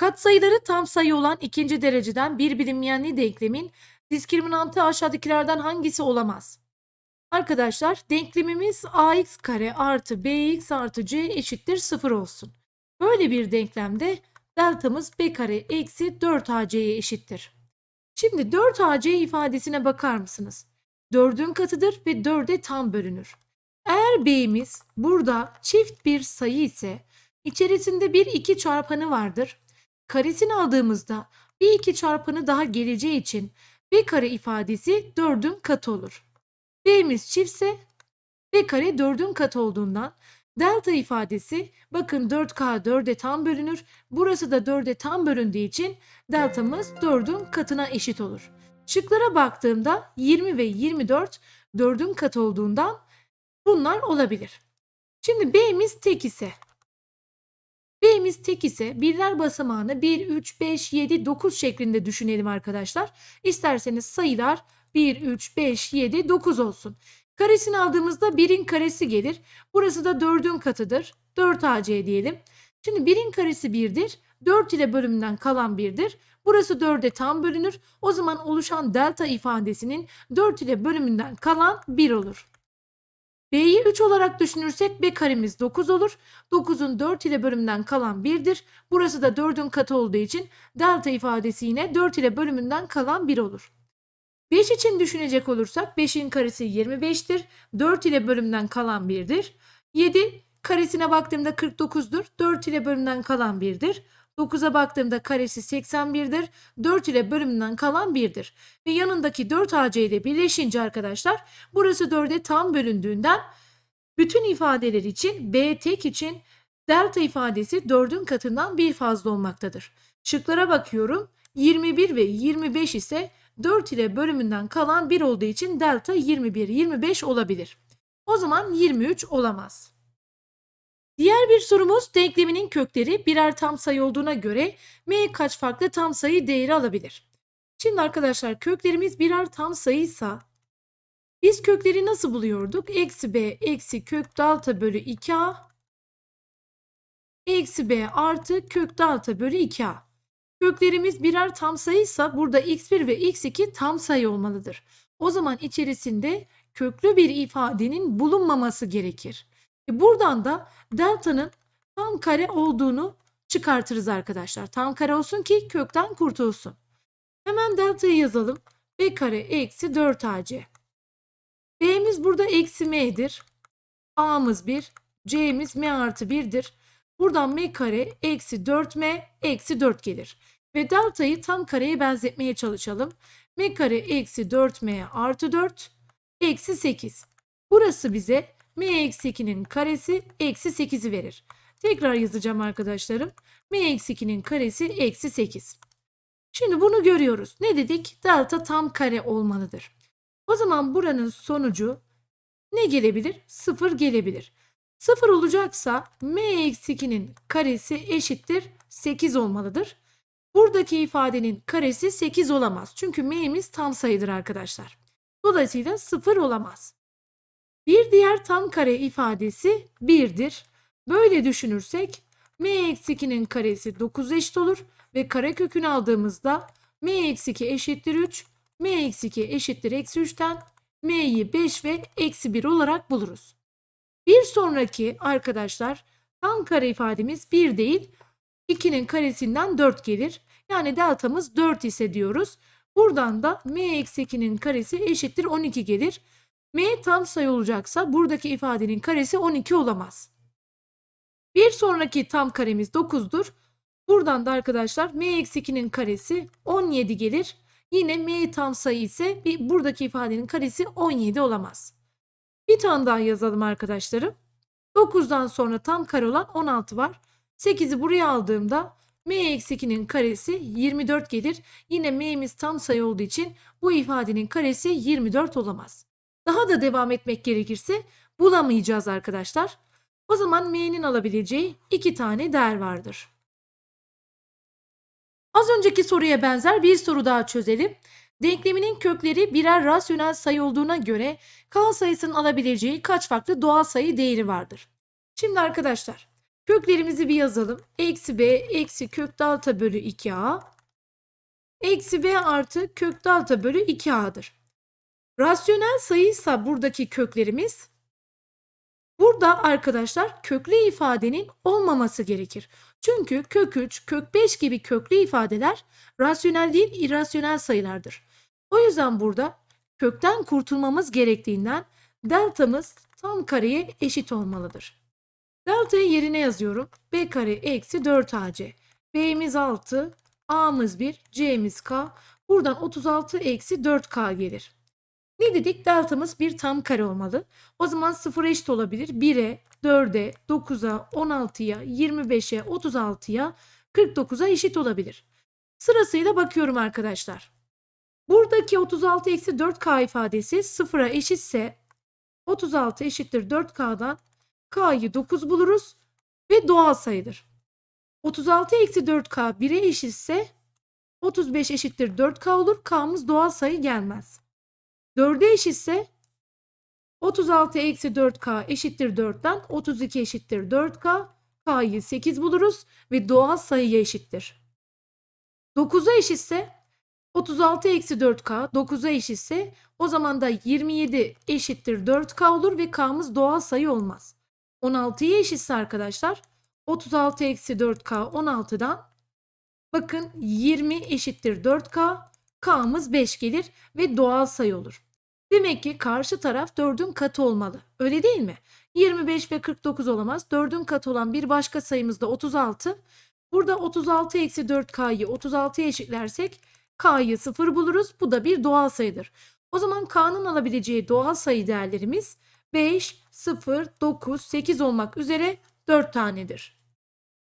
Katsayıları tam sayı olan ikinci dereceden bir bilinmeyenli denklemin diskriminantı aşağıdakilerden hangisi olamaz? Arkadaşlar denklemimiz ax kare artı bx artı c eşittir 0 olsun. Böyle bir denklemde deltamız b kare eksi 4ac'ye eşittir. Şimdi 4ac ifadesine bakar mısınız? 4'ün katıdır ve 4'e tam bölünür. Eğer b'miz burada çift bir sayı ise içerisinde bir 2 çarpanı vardır. Karesini aldığımızda bir 2 çarpanı daha geleceği için b kare ifadesi 4'ün katı olur. b'miz çiftse b kare 4'ün katı olduğundan delta ifadesi bakın 4k 4'e tam bölünür. Burası da 4'e tam bölündüğü için deltamız 4'ün katına eşit olur. Şıklara baktığımda 20 ve 24 4'ün katı olduğundan bunlar olabilir. Şimdi b'miz tek ise b'miz tek ise birler basamağını 1, 3, 5, 7, 9 şeklinde düşünelim arkadaşlar. İsterseniz sayılar 1, 3, 5, 7, 9 olsun. Karesini aldığımızda 1'in karesi gelir. Burası da 4'ün katıdır. 4ac diyelim. Şimdi 1'in karesi 1'dir. 4 ile bölümünden kalan 1'dir. Burası 4'e tam bölünür. O zaman oluşan delta ifadesinin 4 ile bölümünden kalan 1 olur. B'yi 3 olarak düşünürsek B karemiz 9 olur. 9'un 4 ile bölümünden kalan 1'dir. Burası da 4'ün katı olduğu için delta ifadesi yine 4 ile bölümünden kalan 1 olur. 5 için düşünecek olursak 5'in karesi 25'tir. 4 ile bölümden kalan 1'dir. 7 karesine baktığımda 49'dur. 4 ile bölümden kalan 1'dir. 9'a baktığımda karesi 81'dir. 4 ile bölümünden kalan 1'dir. Ve yanındaki 4 AC ile birleşince arkadaşlar burası 4'e tam bölündüğünden bütün ifadeler için B tek için delta ifadesi 4'ün katından bir fazla olmaktadır. Şıklara bakıyorum. 21 ve 25 ise 4 ile bölümünden kalan 1 olduğu için delta 21, 25 olabilir. O zaman 23 olamaz. Diğer bir sorumuz denkleminin kökleri birer tam sayı olduğuna göre m kaç farklı tam sayı değeri alabilir? Şimdi arkadaşlar köklerimiz birer tam sayıysa biz kökleri nasıl buluyorduk? Eksi b eksi kök delta bölü 2a eksi b artı kök delta bölü 2a. Köklerimiz birer tam sayıysa burada x1 ve x2 tam sayı olmalıdır. O zaman içerisinde köklü bir ifadenin bulunmaması gerekir. E buradan da delta'nın tam kare olduğunu çıkartırız arkadaşlar. Tam kare olsun ki kökten kurtulsun. Hemen delta'yı yazalım. b kare eksi 4ac. b'miz burada eksi m'dir. a'mız 1, c'miz m artı 1'dir. Buradan m kare eksi 4m eksi 4 gelir. Ve delta'yı tam kareye benzetmeye çalışalım. m kare eksi 4m artı 4 eksi 8. Burası bize m eksi 2'nin karesi eksi 8'i verir. Tekrar yazacağım arkadaşlarım. m eksi 2'nin karesi eksi 8. Şimdi bunu görüyoruz. Ne dedik? Delta tam kare olmalıdır. O zaman buranın sonucu ne gelebilir? 0 gelebilir. 0 olacaksa m eksi 2'nin karesi eşittir 8 olmalıdır. Buradaki ifadenin karesi 8 olamaz. Çünkü m'miz tam sayıdır arkadaşlar. Dolayısıyla 0 olamaz. Bir diğer tam kare ifadesi 1'dir. Böyle düşünürsek m eksi 2'nin karesi 9 eşit olur ve kare kökünü aldığımızda m eksi 2 eşittir 3, m eksi 2 eşittir eksi 3'ten m'yi 5 ve eksi 1 olarak buluruz. Bir sonraki arkadaşlar tam kare ifademiz 1 değil 2'nin karesinden 4 gelir. Yani deltamız 4 ise diyoruz. Buradan da m eksi 2'nin karesi eşittir 12 gelir. M tam sayı olacaksa buradaki ifadenin karesi 12 olamaz. Bir sonraki tam karemiz 9'dur. Buradan da arkadaşlar m eksi 2'nin karesi 17 gelir. Yine m tam sayı ise bir, buradaki ifadenin karesi 17 olamaz. Bir tane daha yazalım arkadaşlarım. 9'dan sonra tam kare olan 16 var. 8'i buraya aldığımda m eksi 2'nin karesi 24 gelir. Yine m'miz tam sayı olduğu için bu ifadenin karesi 24 olamaz. Daha da devam etmek gerekirse bulamayacağız arkadaşlar. O zaman m'nin alabileceği iki tane değer vardır. Az önceki soruya benzer bir soru daha çözelim. Denkleminin kökleri birer rasyonel sayı olduğuna göre k sayısının alabileceği kaç farklı doğal sayı değeri vardır? Şimdi arkadaşlar Köklerimizi bir yazalım. Eksi b eksi kök delta bölü 2a. Eksi b artı kök delta bölü 2a'dır. Rasyonel sayıysa buradaki köklerimiz burada arkadaşlar köklü ifadenin olmaması gerekir. Çünkü kök 3, kök 5 gibi köklü ifadeler rasyonel değil irrasyonel sayılardır. O yüzden burada kökten kurtulmamız gerektiğinden deltamız tam kareye eşit olmalıdır. Delta'yı yerine yazıyorum. B kare eksi 4AC. B'miz 6, A'mız 1, C'miz K. Buradan 36 eksi 4K gelir. Ne dedik? Deltamız bir tam kare olmalı. O zaman 0 eşit olabilir. 1'e, 4'e, 9'a, 16'ya, 25'e, 36'ya, 49'a eşit olabilir. Sırasıyla bakıyorum arkadaşlar. Buradaki 36 eksi 4K ifadesi 0'a eşitse 36 eşittir 4K'dan K'yı 9 buluruz ve doğal sayıdır. 36 eksi 4K 1'e eşitse 35 eşittir 4K olur. K'mız doğal sayı gelmez. 4'e eşitse 36 eksi 4K eşittir 4'ten 32 eşittir 4K. K'yı 8 buluruz ve doğal sayıya eşittir. 9'a eşitse 36 eksi 4K 9'a eşitse o zaman da 27 eşittir 4K olur ve K'mız doğal sayı olmaz. 16'ya eşitse arkadaşlar 36 eksi 4K 16'dan bakın 20 eşittir 4K K'mız 5 gelir ve doğal sayı olur. Demek ki karşı taraf 4'ün katı olmalı. Öyle değil mi? 25 ve 49 olamaz. 4'ün katı olan bir başka sayımız da 36. Burada 36 eksi 4K'yı 36'ya eşitlersek K'yı 0 buluruz. Bu da bir doğal sayıdır. O zaman K'nın alabileceği doğal sayı değerlerimiz 5, 0, 9, 8 olmak üzere 4 tanedir.